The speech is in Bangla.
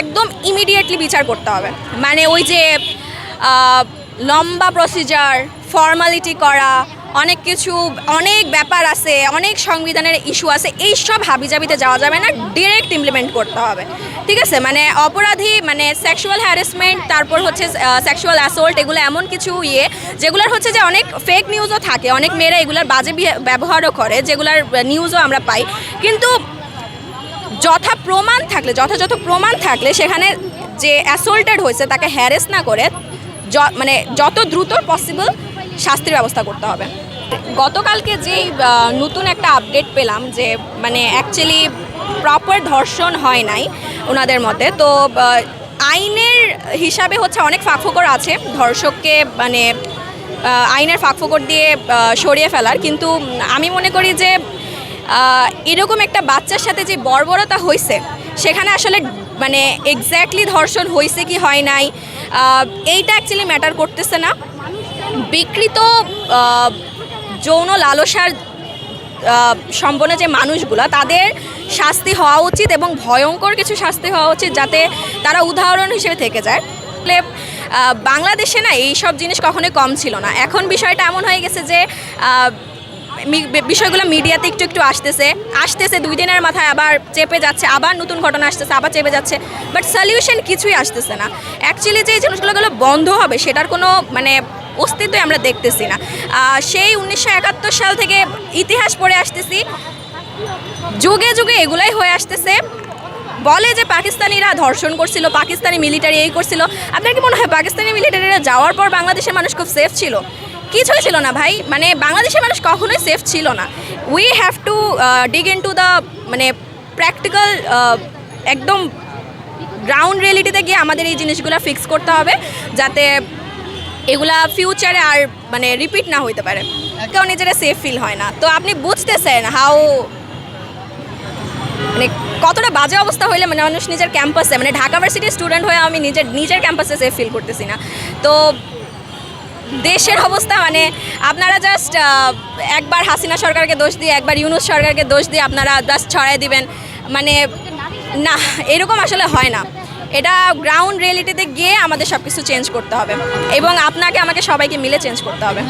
একদম ইমিডিয়েটলি বিচার করতে হবে। মানে ওই যে লম্বা প্রসিজার ফর্মালিটি করা, অনেক কিছু, অনেক ব্যাপার আছে, অনেক সংবিধানের ইস্যু আছে এই সব হাবিজাবিতে যাওয়া যাবে না ডিরেক্ট ইমপ্লিমেন্ট করতে হবে। ঠিক আছে? মানে অপরাধী মানে সেক্সুয়াল হ্যারাসমেন্ট তারপর হচ্ছে সেক্সুয়াল অ্যাসল্ট এগুলো এমন কিছু ইয়ে যেগুলোর হচ্ছে যে অনেক ফেক নিউজও থাকে, অনেক মেয়েরা এগুলোর বাজে ব্যবহারও করে, যেগুলোর নিউজও আমরা পাই। কিন্তু যথা প্রমাণ থাকলে, যথাযথ প্রমাণ থাকলে সেখানে যে অ্যাসল্টেড হয়েছে তাকে হ্যারেস না করে মানে যত দ্রুত পসিবল শাস্তির ব্যবস্থা করতে হবে। গতকালকে যেই নতুন একটা আপডেট পেলাম যে মানে অ্যাকচুয়ালি প্রপার ধর্ষণ হয় নাই ওনাদের মতে তো আইনের হিসাবে হচ্ছে অনেক ফাঁকফোকর আছে, ধর্ষককে মানে আইনের ফাঁকফোকর দিয়ে সরিয়ে ফেলার, কিন্তু আমি মনে করি যে এরকম একটা বাচ্চার সাথে যে বর্বরতা হয়েছে সেখানে আসলে মানে এক্স্যাক্টলি ধর্ষণ হয়েছে কি হয় নাই এইটা অ্যাকচুয়ালি ম্যাটার করতেছে না। বিকৃত যৌন লালসার সম্পন্ন যে মানুষগুলা, তাদের শাস্তি হওয়া উচিত এবং ভয়ঙ্কর কিছু শাস্তি হওয়া উচিত যাতে তারা উদাহরণ হিসেবে থেকে যায়। বাংলাদেশে না এই সব জিনিস কখনোই কম ছিল না। এখন বিষয়টা এমন হয়ে গেছে যে বিষয়গুলো মিডিয়াতে একটু একটু আসতেছে। আসতেছে, দুই দিনের মাথায় আবার চেপে যাচ্ছে, আবার নতুন ঘটনা আসতেছে, আবার চেপে যাচ্ছে। বাট সলিউশন কিছুই আসতেছে না। অ্যাকচুয়ালি যে জিনিসগুলোগুলো বন্ধ হবে, সেটার কোনো মানে অস্তিত্বই আমরা দেখতেছি না। সেই উনিশশো একাত্তর সাল থেকে ইতিহাস পড়ে আসতেছি। যুগে যুগে এগুলাই হয়ে আসতেছে। বলে যে পাকিস্তানিরা ধর্ষণ করছিল, পাকিস্তানি মিলিটারি এই করছিল। আপনার কি মনে হয়, পাকিস্তানি মিলিটারিরা যাওয়ার পর বাংলাদেশের মানুষ খুব সেফ ছিল? কিছুই ছিল না ভাই। মানে বাংলাদেশের মানুষ কখনোই সেফ ছিল না। We have to dig into the মানে প্র্যাকটিক্যাল একদম গ্রাউন্ড রিয়েলিটিতে গিয়ে আমাদের এই জিনিসগুলো ফিক্স করতে হবে, যাতে এগুলা ফিউচারে আর মানে রিপিট না হইতে পারে। কেউ নিজেরা সেফ ফিল হয় না। তো আপনি বুঝতেছেন হাউ মানে কতটা বাজে অবস্থা হইলে মানে মানুষ নিজের ক্যাম্পাসে মানে ঢাকা ভার্সিটির স্টুডেন্ট হয়ে আমি নিজের নিজের ক্যাম্পাসে সেফ ফিল করতেছি না। তো দেশের অবস্থা মানে আপনারা জাস্ট একবার হাসিনা সরকারকে দোষ দিয়ে, একবার ইউনুস সরকারকে দোষ দিয়ে আপনারা জাস্ট ছড়াই দিবেন। মানে না, এরকম আসলে হয় না। এটা গ্রাউন্ড রিয়েলিটিতে গিয়ে আমাদের সব কিছু চেঞ্জ করতে হবে। এবং আপনাকে, আমাকে সবাইকে মিলে চেঞ্জ করতে হবে।